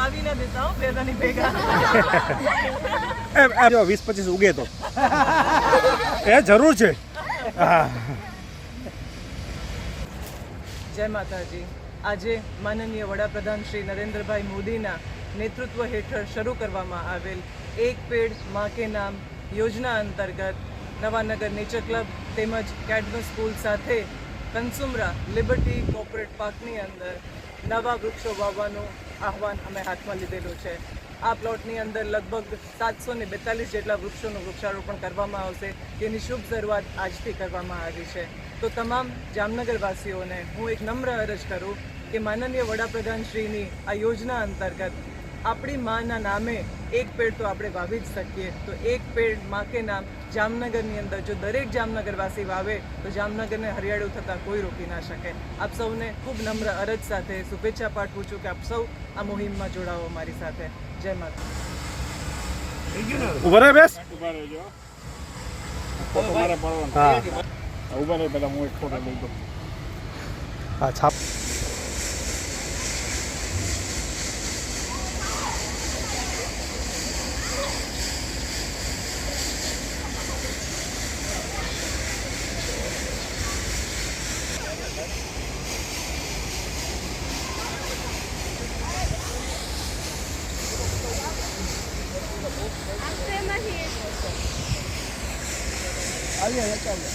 વાવી ના દેતા હો ભેગા. એમ એમ. જો વીસ પચીસ ઉગે તો. એ જરૂર છે. જય માતાજી. આજે માનનીય વડાપ્રધાન શ્રી નરેન્દ્રભાઈ મોદીના નેતૃત્વ હેઠળ શરૂ કરવામાં આવેલ એક પેડ મા કે નામ યોજના અંતર્ગત નવાનગર નેચર ક્લબ તેમજ કેડમસ સ્કૂલ સાથે કન્સુમરા લિબર્ટી કોર્પોરેટ પાર્કની અંદર નવા વૃક્ષો વાવવાનું આહવાન અમે હાથમાં લીધેલું છે. આ પ્લોટની અંદર લગભગ સાતસો ને બેતાલીસ જેટલા વૃક્ષોનું વૃક્ષારોપણ કરવામાં આવશે તેની શુભ શરૂઆત આજથી કરવામાં આવી છે. તો તમામ જામનગરવાસીઓને હું એક નમ્ર અરજ કરું કે માનનીય વડાપ્રધાન શ્રીની આ યોજના અંતર્ગત આપણી માના નામે એક પેડ તો આપણે વાવી જ શકીએ. તો એક પેડમાં કે નામ જામનગરની અંદર જો દરેક જામનગરવાસી વાવે તો જામનગરને હરિયાળું થતાં કોઈ રોકી ના શકે. આપ સૌને ખૂબ નમ્ર અરજ સાથે શુભેચ્છા પાઠવું છું કે આપ સૌ આ મુહિમમાં જોડાવો મારી સાથે. જય માતા ઊભા રહે બેસ. ઊભા રહેજો. પાડવાનો ઊભા રહે પહેલાં હું એક ફોટો લઈ દઉં હા છાપ. આવીએ ચાલો.